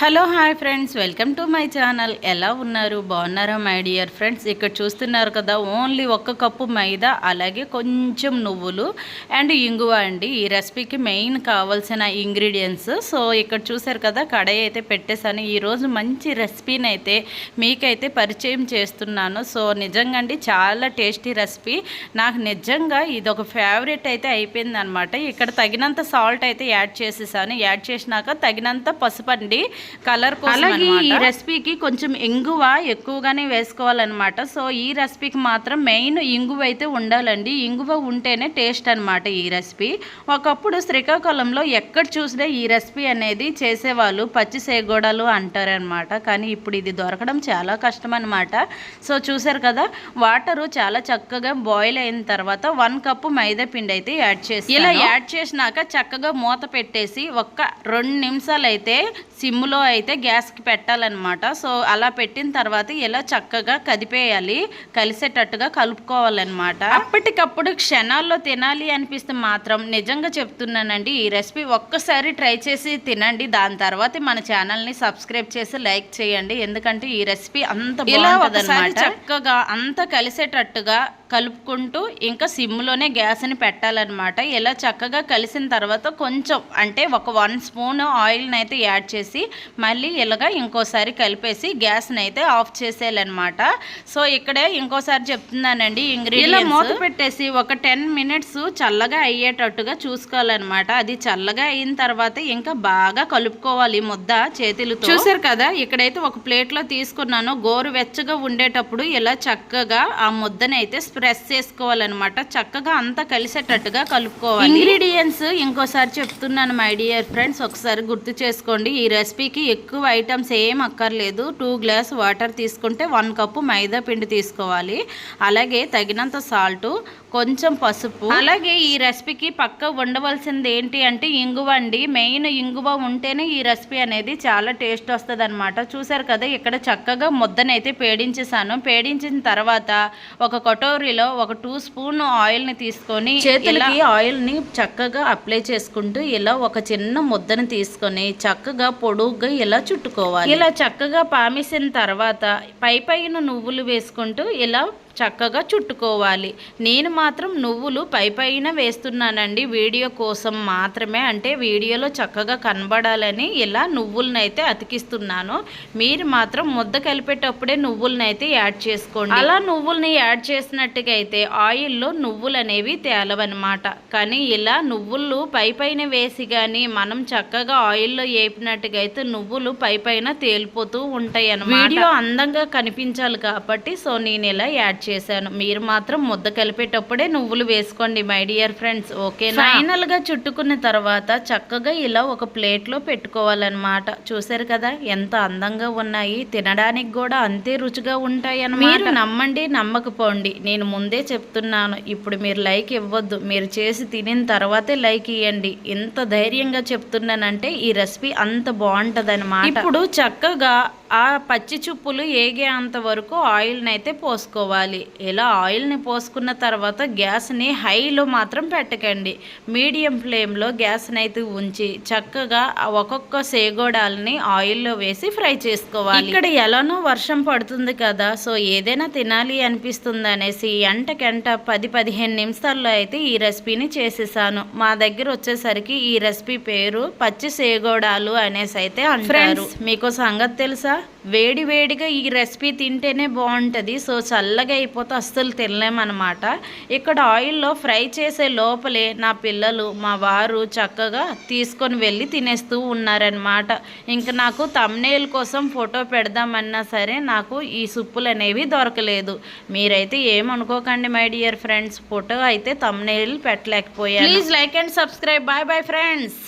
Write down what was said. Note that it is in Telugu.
Hello hi friends welcome to my channel. ఎలా ఉన్నారు? బాగున్నారా మై డియర్ ఫ్రెండ్స్? ఇక్కడ చూస్తున్నారు కదా ఓన్లీ ఒక్క కప్పు మైదా అలాగే కొంచెం నువ్వులు అండ్ ఇంగువ అండి. ఈ రెసిపీకి మెయిన్ కావాల్సిన ఇంగ్రీడియంట్స్. సో ఇక్కడ చూసారు కదా కడాయి అయితే పెట్టేశాను. ఈరోజు మంచి రెసిపీని అయితే మీకైతే పరిచయం చేస్తున్నాను. సో నిజంగా అండి చాలా టేస్టీ రెసిపీ. నాకు నిజంగా ఇది ఒక ఫేవరెట్ అయితే అయిపోయింది అనమాట ఇక్కడ తగినంత సాల్ట్ అయితే యాడ్ చేసేసాను. యాడ్ చేసినాక తగినంత పసుపండి అండి. కలర్ అలాగే ఈ రెసిపీకి కొంచెం ఇంగువ ఎక్కువగానే వేసుకోవాలన్నమాట. సో ఈ రెసిపీకి మాత్రం మెయిన్ ఇంగువ అయితే ఉండాలండి. ఇంగువ ఉంటేనే టేస్ట్ అనమాట ఈ రెసిపీ. ఒకప్పుడు శ్రీకాకుళంలో ఎక్కడ చూసినా ఈ రెసిపీ అనేది చేసేవాళ్ళు పచ్చి సేగోడలు అంటారనమాట కానీ ఇప్పుడు ఇది దొరకడం చాలా కష్టం అనమాట సో చూసారు కదా వాటరు చాలా చక్కగా బాయిల్ అయిన తర్వాత వన్ కప్పు మైదా పిండి అయితే యాడ్ చేసి ఇలా యాడ్ చేసినాక చక్కగా మూత పెట్టేసి ఒక్క రెండు నిమిషాలు అయితే సిమ్లో అయితే గ్యాస్కి పెట్టాలన్నమాట. సో అలా పెట్టిన తర్వాత ఇలా చక్కగా కదిపేయాలి కలిసేటట్టుగా కలుపుకోవాలన్నమాట. అప్పటికప్పుడు క్షణాల్లో తినాలి అనిపిస్తే మాత్రం నిజంగా చెప్తున్నానండి ఈ రెసిపీ ఒక్కసారి ట్రై చేసి తినండి. దాని తర్వాత మన ఛానల్ని సబ్స్క్రైబ్ చేసి లైక్ చేయండి. ఎందుకంటే ఈ రెసిపీ అంత బాగుంటుంది చక్కగా అంత కలిసేటట్టుగా కలుపుకుంటూ ఇంకా సిమ్లోనే గ్యాస్ని పెట్టాలన్నమాట. ఇలా చక్కగా కలిసిన తర్వాత కొంచెం అంటే ఒక వన్ స్పూన్ ఆయిల్ని అయితే యాడ్ చేసి మళ్ళీ ఇలాగ ఇంకోసారి కలిపేసి గ్యాస్ని అయితే ఆఫ్ చేసేయాలన్నమాట. సో ఇక్కడే ఇంకోసారి చెప్తున్నానండి ఇంగ్రీడియంట్స్. మూత పెట్టేసి ఒక టెన్ మినిట్స్ చల్లగా అయ్యేటట్టుగా చూసుకోవాలన్నమాట. అది చల్లగా అయిన తర్వాత ఇంకా బాగా కలుపుకోవాలి ముద్ద చేతులతో. చూసారు కదా ఇక్కడైతే ఒక ప్లేట్లో తీసుకున్నాను. గోరు వెచ్చగా ఉండేటప్పుడు ఇలా చక్కగా ఆ ముద్దని అయితే ప్రెస్ చేసుకోవాలన్నమాట. చక్కగా అంతా కలిసేటట్టుగా కలుపుకోవాలి. ఇంగ్రీడియంట్స్ ఇంకోసారి చెప్తున్నాను మై డియర్ ఫ్రెండ్స్ ఒకసారి గుర్తు చేసుకోండి ఈ రెసిపీకి ఎక్కువ ఐటమ్స్ ఏం అక్కర్లేదు. టూ గ్లాస్ వాటర్ తీసుకుంటే వన్ కప్పు మైదా పిండి తీసుకోవాలి. అలాగే తగినంత సాల్ట్ కొంచెం పసుపు. అలాగే ఈ రెసిపీకి పక్క ఉండవలసింది ఏంటి అంటే ఇంగువ అండి. మెయిన్ ఇంగువ ఉంటేనే ఈ రెసిపీ అనేది చాలా టేస్ట్ వస్తుంది అనమాట చూసారు కదా ఇక్కడ చక్కగా ముద్దనైతే పేడించేసాను పేడించిన తర్వాత ఒక కటోరీలో ఒక టూ స్పూన్ ఆయిల్ని తీసుకొని చేతులకి ఆయిల్ని చక్కగా అప్లై చేసుకుంటూ ఇలా ఒక చిన్న ముద్దను తీసుకొని చక్కగా పొడుగ్గా ఇలా చుట్టుకోవాలి. ఇలా చక్కగా పామేసిన తర్వాత పై పైన నువ్వులు వేసుకుంటూ ఇలా చక్కగా చుట్టుకోవాలి. నేను మాత్రం నువ్వులు పై పైన వేస్తున్నానండి వీడియో కోసం మాత్రమే. అంటే వీడియోలో చక్కగా కనబడాలని ఇలా నువ్వులనైతే అతికిస్తున్నాను. మీరు మాత్రం ముద్ద కలిపేటప్పుడే నువ్వులనైతే అయితే యాడ్ చేసుకోండి. అలా నువ్వుల్ని యాడ్ చేసినట్టుగా అయితే ఆయిల్లో నువ్వులు అనేవి తేలవన్నమాట కానీ ఇలా నువ్వులు పై పైన వేసి కానీ మనం చక్కగా ఆయిల్లో వేపినట్టుగా అయితే నువ్వులు పై పైన తేలిపోతూ ఉంటాయి అన్నమాట వీడియో అందంగా కనిపించాలి కాబట్టి సో నేను ఇలా యాడ్ చేశాను. మీరు మాత్రం ముద్ద కలిపేటప్పుడే నువ్వులు వేసుకోండి మై డియర్ ఫ్రెండ్స్ ఓకే ఫైనల్గా చుట్టుకున్న తర్వాత చక్కగా ఇలా ఒక ప్లేట్లో పెట్టుకోవాలన్నమాట. చూసారు కదా ఎంత అందంగా ఉన్నాయి. తినడానికి కూడా అంతే రుచిగా ఉంటాయి అన్నమాట మీరు నమ్మండి నమ్మకపోండి. నేను ముందే చెప్తున్నాను. ఇప్పుడు మీరు లైక్ ఇవ్వద్దు. మీరు చేసి తినిన తర్వాతే లైక్ ఇవ్వండి ఎంత ధైర్యంగా చెప్తున్నానంటే ఈ రెసిపీ అంత బాగుంటది ఇప్పుడు చక్కగా ఆ పచ్చి చుప్పులు ఏగేంత వరకు ఆయిల్ని అయితే పోసుకోవాలి. ఇలా ఆయిల్ని పోసుకున్న తర్వాత గ్యాస్ని హైలో మాత్రం పెట్టకండి. మీడియం ఫ్లేమ్లో గ్యాస్ని అయితే ఉంచి చక్కగా ఒక్కొక్క సేగోడాలని ఆయిల్లో వేసి ఫ్రై చేసుకోవాలి. ఇక్కడ ఎలానో వర్షం పడుతుంది కదా సో ఏదైనా తినాలి అనిపిస్తుంది అనేసి ఎంటకెంట పది పదిహేను నిమిషాల్లో అయితే ఈ రెసిపీని చేసేసాను. మా దగ్గర వచ్చేసరికి ఈ రెసిపీ పేరు పచ్చి సేగోడాలు అనేసి అయితే అంటారు. మీకు సంగతి తెలుసా? వేడి వేడిగా ఈ రెసిపీ తింటేనే బాగుంటుంది. సో చల్లగా అయిపోతే అస్సలు తినలేమన్నమాట. ఇక్కడ ఆయిల్లో ఫ్రై చేసే లోపలే నా పిల్లలు మా వారు చక్కగా తీసుకొని వెళ్ళి తినేస్తూ ఉన్నారనమాట ఇంకా నాకు తమ్నేల్ కోసం ఫోటో పెడదామన్నా సరే నాకు ఈ సుప్పులు అనేవి దొరకలేదు. మీరైతే ఏమనుకోకండి మై డియర్ ఫ్రెండ్స్ ఫోటో అయితే thumbnail పెట్టలేకపోయాను. Please like and subscribe bye bye friends